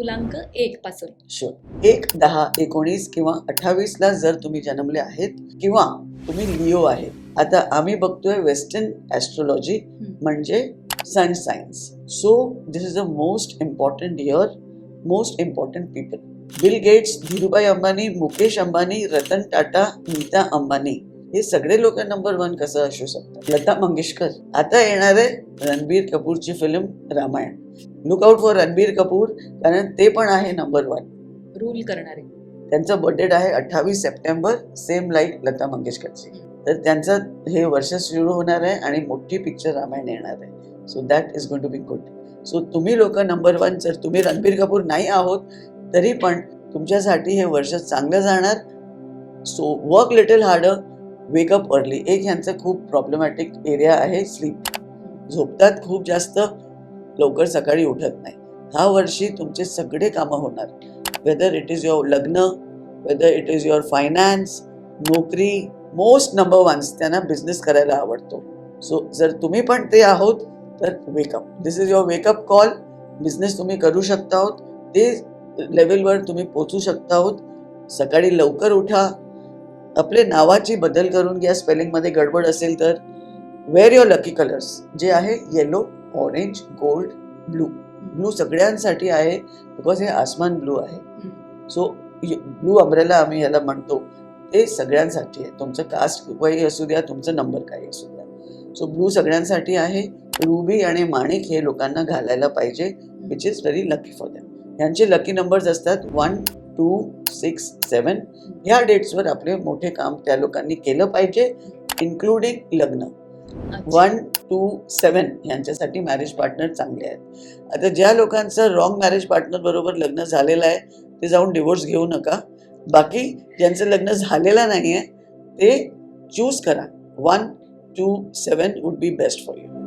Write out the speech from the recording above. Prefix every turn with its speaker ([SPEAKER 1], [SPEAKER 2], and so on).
[SPEAKER 1] पूर्णांक एक पासून.
[SPEAKER 2] शुअर एक दहा एकोणीस किंवा अठ्ठावीस ला जर तुम्ही जन्मले आहेत किंवा तुम्ही लिओ आहेत आता आम्ही बघतोय वेस्टर्न ॲस्ट्रोलॉजी म्हणजे sun science so this is a most important year most important people Bill Gates Dhirubhai Ambani Mukesh Ambani Ratan Tata Nita Ambani. हे सगळे लोक नंबर वन कसं असू शकतात? लता मंगेशकर. आता येणार आहे रणबीर कपूरची film Ramayan. Look out for Ranbir Kapoor कारण ते पण आहे नंबर वन
[SPEAKER 1] रूल करणारे.
[SPEAKER 2] त्यांचं बर्थडे आहे अठ्ठावीस सप्टेंबर सेम लाईक लता मंगेशकरची. तर त्यांचं हे वर्ष सुरू होणार आहे आणि मोठी पिक्चर रामायण येणार आहे. So that is going to be good so तुम्ही लोक नंबर वन जर तुम्ही रणबीर कपूर नाही आहोत तरी पण तुमच्यासाठी हे वर्ष चांगलं जाणार. So work little harder wake up early एक ह्यांचं खूप प्रॉब्लेमॅटिक एरिया आहे स्लीप झोपतात खूप जास्त लवकर सकाळी उठत नाही. ह्या वर्षी तुमचे सगळे कामं होणार. वेदर इट इज युअर लग्न whether it is your finance नोकरी मोस्ट नंबर वन्स त्यांना बिझनेस करायला आवडतो. सो जर तुम्ही पण ते आहोत तर wake up this is your wake up call business तुम्ही करू शकता आहोत. ते लेवलवर तुम्ही पोचू शकता आहोत. सकाळी लवकर उठा. आपले नावाची बदल करून घ्या स्पेलिंगमध्ये गडबड असेल तर वेअर युअर लकी कलर्स जे आहे yellow orange gold blue blue सगळ्यांसाठी आहे बिकॉज हे आसमान ब्लू आहे. सो ब्लू अम्ब्रेला आम्ही याला म्हणतो. ते सगळ्यांसाठी आहे. तुमचं कास्ट काही असू द्या तुमचं नंबर काही असू द्या. सो ब्लू सगळ्यांसाठी आहे. रुबी आणि माणिक हे लोकांना घालायला पाहिजे which is very lucky for them यांचे लकी नंबर्स असतात वन टू सिक्स सेवन ह्या डेट्सवर आपले मोठे काम त्या लोकांनी केलं पाहिजे इन्क्लुडिंग लग्न. वन टू सेवन यांच्यासाठी मॅरेज पार्टनर चांगले आहेत. आता ज्या लोकांचं रॉंग मॅरेज पार्टनर बरोबर लग्न झालेलं आहे ते जाऊन डिवोर्स घेऊ नका. बाकी ज्यांचं लग्न झालेलं नाही आहे ते चूज करा. One two seven would be best for you